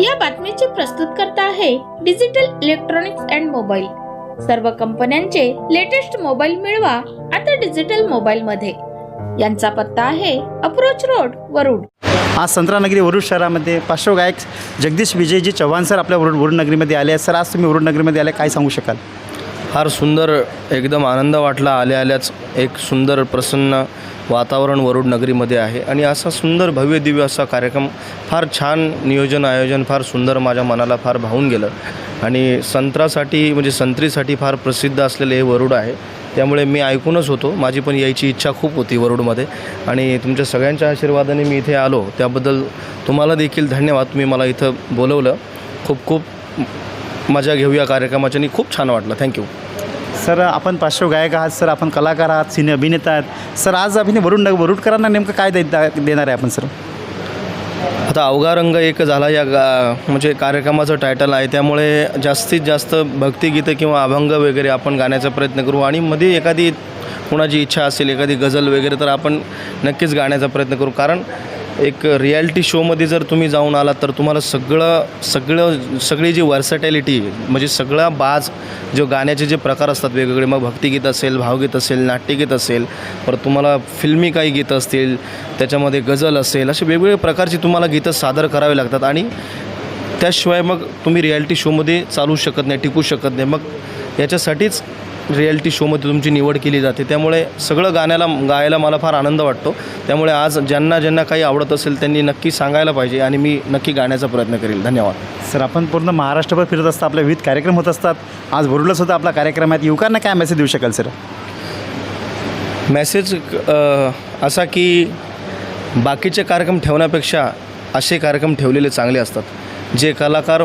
या बातमीचे प्रस्तुत करता आहे डिजिटल इलेक्ट्रॉनिक्स अँड मोबाईल. सर्व कंपन्यांचे लेटेस्ट मोबाईल मिळवा आता डिजिटल मोबाईल मध्ये यांचा पत्ता आहे अप्रोच रोड वरुड. आज संत्रानगरी वरुड शहरामध्ये पार्श्वगायक जगदीश विजयजी चव्हाण सर आपल्या वरुड वरुड नगरीमध्ये आले आहेत. सर आज तुम्ही वरुड नगरीमध्ये आले काय सांगू शकाल? फार सुंदर एकदम आनंद वाटला. आल्या आल्याच एक सुंदर प्रसन्न वातावरण वरुड नगरीमध्ये आहे. आणि असा सुंदर भव्य दिव्य असा कार्यक्रम फार छान नियोजन आयोजन फार सुंदर माझ्या मनाला फार भावून गेलं. आणि संत्रासाठी म्हणजे संत्रीसाठी फार प्रसिद्ध असलेले हे वरुड आहे. त्यामुळे मी ऐकूनच होतो. माझी पण यायची इच्छा खूप होती वरुडमध्ये. आणि तुमच्या सगळ्यांच्या आशीर्वादाने मी इथे आलो. त्याबद्दल तुम्हाला देखील धन्यवाद. तुम्ही मला इथं बोलवलं. खूप खूप मजा घेऊया कार्यक्रमाची आणि खूप छान वाटलं. थँक्यू. सर आपण पार्श्वगायक आहात सर आपण कलाकार आहात सिने अभिनेता आहात. सर आज अभिनय वरुण वरुडकरांना नेमकं काय दे देणार आहे आपण सर? आता अवघा रंग एक झाला या गा म्हणजे कार्यक्रमाचं टायटल आहे. त्यामुळे जास्तीत जास्त भक्तिगीतं किंवा अभंग वगैरे आपण गाण्याचा प्रयत्न करू. आणि मध्ये एखादी कुणाची इच्छा असेल एखादी गझल वगैरे तर आपण नक्कीच गाण्याचा प्रयत्न करू. कारण एक रियालिटी शोमध्ये जर तुम्ही जाऊन आलात तर तुम्हाला सगळं सगळं सगळी जी वर्सटॅलिटी म्हणजे सगळा बाज जो गाण्याचे जे प्रकार असतात वेगवेगळे मग भक्तिगीत असेल भावगीत असेल नाट्यगीत असेल परत तुम्हाला फिल्मी काही गीतं असतील त्याच्यामध्ये गझल असेल असे वेगवेगळे प्रकारची तुम्हाला गीतं सादर करावी लागतात आणि त्याशिवाय मग तुम्ही रियालिटी शोमध्ये चालू शकत नाही टिकू शकत नाही. मग याच्यासाठीच रियालिटी शोमध्ये तुमची निवड केली जाते. त्यामुळे सगळं गाण्याला गायला मला फार आनंद वाटतो. त्यामुळे आज ज्यांना ज्यांना काही आवडत असेल त्यांनी नक्की सांगायला पाहिजे आणि मी नक्की गाण्याचा प्रयत्न करेल. धन्यवाद. सर आपण पूर्ण महाराष्ट्रभर फिरत असता आपले विविध कार्यक्रम होत असतात. आज वरुडला सुद्धा आपला कार्यक्रम आहे. युवकांना काय मेसेज देऊ शकाल सर? मेसेज असा की बाकीचे कार्यक्रम ठेवण्यापेक्षा असे कार्यक्रम ठेवलेले चांगले असतात. जे कलाकार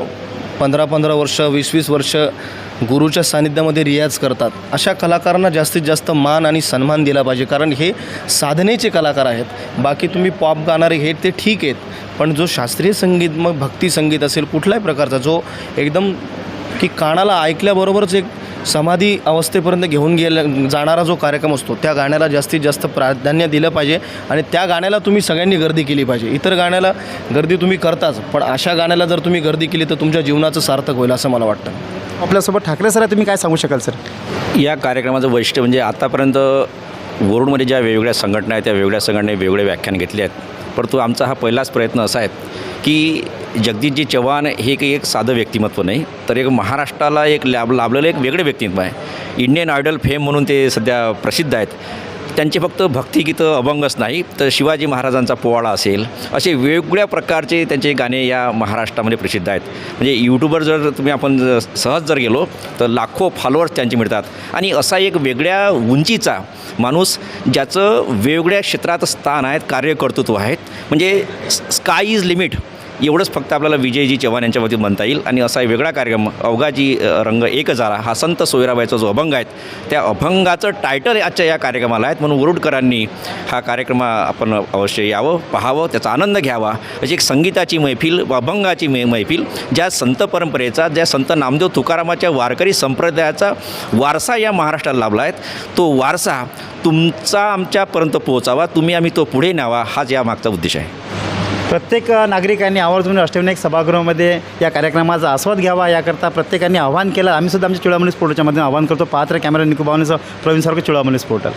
पंधरा पंधरा वर्ष वीस वीस वर्ष गुरुच्या सानिध्यामध्ये रियाज करतात. अशा कलाकारांना जास्तीत जास्त मान आणि सन्मान दिला पाहिजे. कारण हे साधनेचे कलाकार आहेत. बाकी तुम्ही पॉप गाणारे हे ते ठीक आहेत. पण जो शास्त्रीय संगीत मग भक्ती संगीत असेल कुठल्याही प्रकारचा जो एकदम की कानाला ऐकल्याबरोबरच एक समाधी अवस्थेपर्यंत घेऊन गेल्या जाणारा जो कार्यक्रम असतो त्या गाण्याला जास्तीत जास्त प्राधान्य दिलं पाहिजे आणि त्या गाण्याला तुम्ही सगळ्यांनी गर्दी केली पाहिजे. इतर गाण्याला गर्दी तुम्ही करताच पण अशा गाण्याला जर तुम्ही गर्दी केली तर तुमच्या जीवनाचं सार्थक होईल असं मला वाटतं. आपल्यासोबत ठाकरे सर आहे तुम्ही काय सांगू शकाल सर? या कार्यक्रमाचं वैशिष्ट्य म्हणजे आतापर्यंत वरुडमध्ये ज्या वेगवेगळ्या संघटना आहेत त्या वेगवेगळ्या संघटनेने वेगळे व्याख्यान घेतले आहेत. परंतु आमचा हा पहिलाच प्रयत्न असा आहे की जगदीशजी चव्हाण हे काही एक साधं व्यक्तिमत्व नाही तर एक महाराष्ट्राला एक लाभ लाभलेलं एक वेगळं व्यक्तिमत्व आहे. इंडियन आयडल फेम म्हणून ते सध्या प्रसिद्ध आहेत. त्यांचे फक्त भक्तिगीतं अभंगच नाही तर शिवाजी महाराजांचा पोवाडा असेल असे वेगवेगळ्या प्रकारचे त्यांचे गाणे या महाराष्ट्रामध्ये प्रसिद्ध आहेत. म्हणजे यूट्यूबवर जर तुम्ही आपण सहज जर गेलो तर लाखो फॉलोअर्स त्यांचे मिळतात. आणि असा एक वेगळ्या उंचीचा माणूस ज्याचं वेगवेगळ्या क्षेत्रात स्थान आहेत कार्यकर्तृत्व आहेत म्हणजे स्काय इज लिमिट एवढंच फक्त आपल्याला विजयजी चव्हाण यांच्या वतीत म्हणता येईल. आणि असा एक वेगळा कार्यक्रम अवघाजी रंग एक झाला. हा संत सोयराबाईचा जो अभंग आहे त्या अभंगाचं टायटल आजच्या या कार्यक्रमाला आहेत. म्हणून वरुडकरांनी हा कार्यक्रम आपण अवश्य यावं पाहावं त्याचा आनंद घ्यावा. अशी एक संगीताची मैफिल व अभंगाची मै मैफिल ज्या संत परंपरेचा ज्या संत नामदेव तुकारामाच्या वारकरी संप्रदायाचा वारसा या महाराष्ट्राला लाभला आहे. तो वारसा तुमचा आमच्यापर्यंत पोहोचावा तुम्ही आम्ही तो पुढे न्यावा हाच या मागचा उद्देश आहे. प्रत्येक नागरिकांनी आवर्जून म्हणजे अष्टविनायक सभागृहामध्ये या कार्यक्रमाचा आस्वाद घ्यावा. याकरता प्रत्येकाने आवाहन केलं. आम्ही सुद्धा आमच्या चिळामणी स्पोर्टच्या मध्ये आवाहन करतो. पात्र कॅमेरा निको प्रवीण सारखं चिळामणी स्पोर्टल